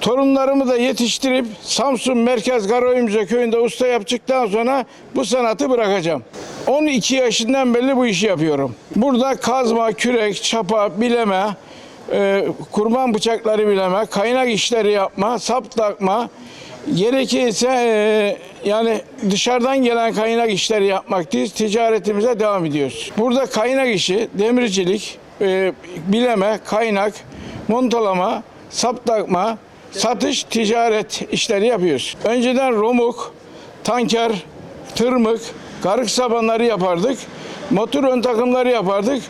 Torunlarımı da yetiştirip Samsun Merkez Karaoyumca köyünde usta yaptıktan sonra bu sanatı bırakacağım. 12 yaşından beri bu işi yapıyorum. Burada kazma, kürek, çapa, bileme, e, kurban bıçakları bileme, kaynak işleri yapma, sap takma, gerekirse e, yani dışarıdan gelen kaynak işleri yapmak değil, ticaretimize devam ediyoruz. Burada kaynak işi, demircilik, e, bileme, kaynak, montalama, sap takma, satış, ticaret işleri yapıyoruz. Önceden romuk, tanker, tırmık, karık sabanları yapardık. Motor ön takımları yapardık.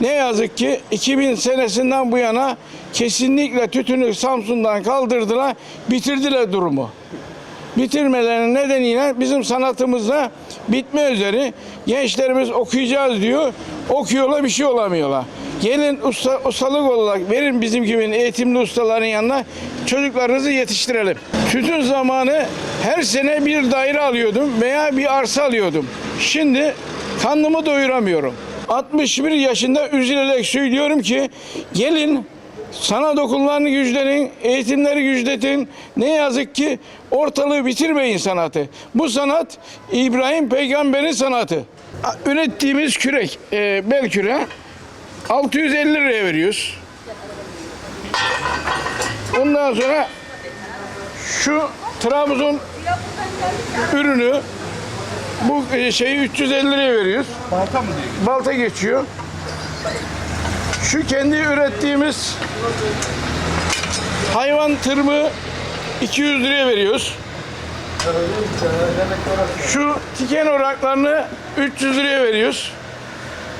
Ne yazık ki 2000 senesinden bu yana kesinlikle tütünü Samsun'dan kaldırdılar, bitirdiler durumu. Bitirmelerinin nedeniyle bizim sanatımızda bitme üzere gençlerimiz okuyacağız diyor. Okuyorlar bir şey olamıyorlar. Gelin usta, ustalık olarak verin bizim gibi eğitimli ustaların yanına çocuklarınızı yetiştirelim. Tütün zamanı her sene bir daire alıyordum veya bir arsa alıyordum. Şimdi karnımı doyuramıyorum. 61 yaşında üzülerek söylüyorum ki gelin sana dokunlarını güçlerin, eğitimleri güçletin. Ne yazık ki ortalığı bitirmeyin sanatı. Bu sanat İbrahim Peygamber'in sanatı. Ürettiğimiz kürek, e, bel küre 650 liraya veriyoruz. Ondan sonra şu Trabzon ürünü bu e, şeyi 350 liraya veriyoruz. Balta mı diyor? Balta geçiyor. Şu kendi ürettiğimiz hayvan tırmığı 200 liraya veriyoruz. Şu tiken oraklarını 300 liraya veriyoruz.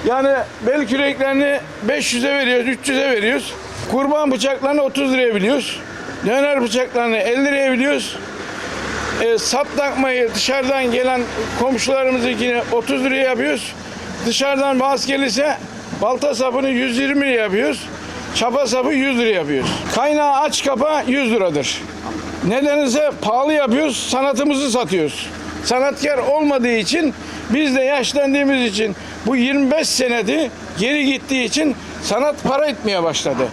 Yani bel küreklerini 500'e veriyoruz, 300'e veriyoruz. Kurban bıçaklarını 30 liraya biliyoruz. Döner bıçaklarını 50 liraya biliyoruz. E, sap takmayı dışarıdan gelen komşularımızdakini 30 liraya yapıyoruz. Dışarıdan bazı gelirse balta sapını 120 liraya yapıyoruz. Çapa sapı 100 liraya yapıyoruz. Kaynağı aç kapa 100 liradır. Nedense pahalı yapıyoruz, sanatımızı satıyoruz. Sanatkar olmadığı için biz de yaşlandığımız için bu 25 senedi geri gittiği için sanat para etmeye başladı.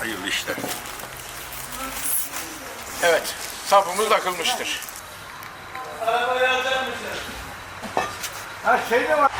Hayırlı işler. Evet, sapımız takılmıştır. Ha şey de var.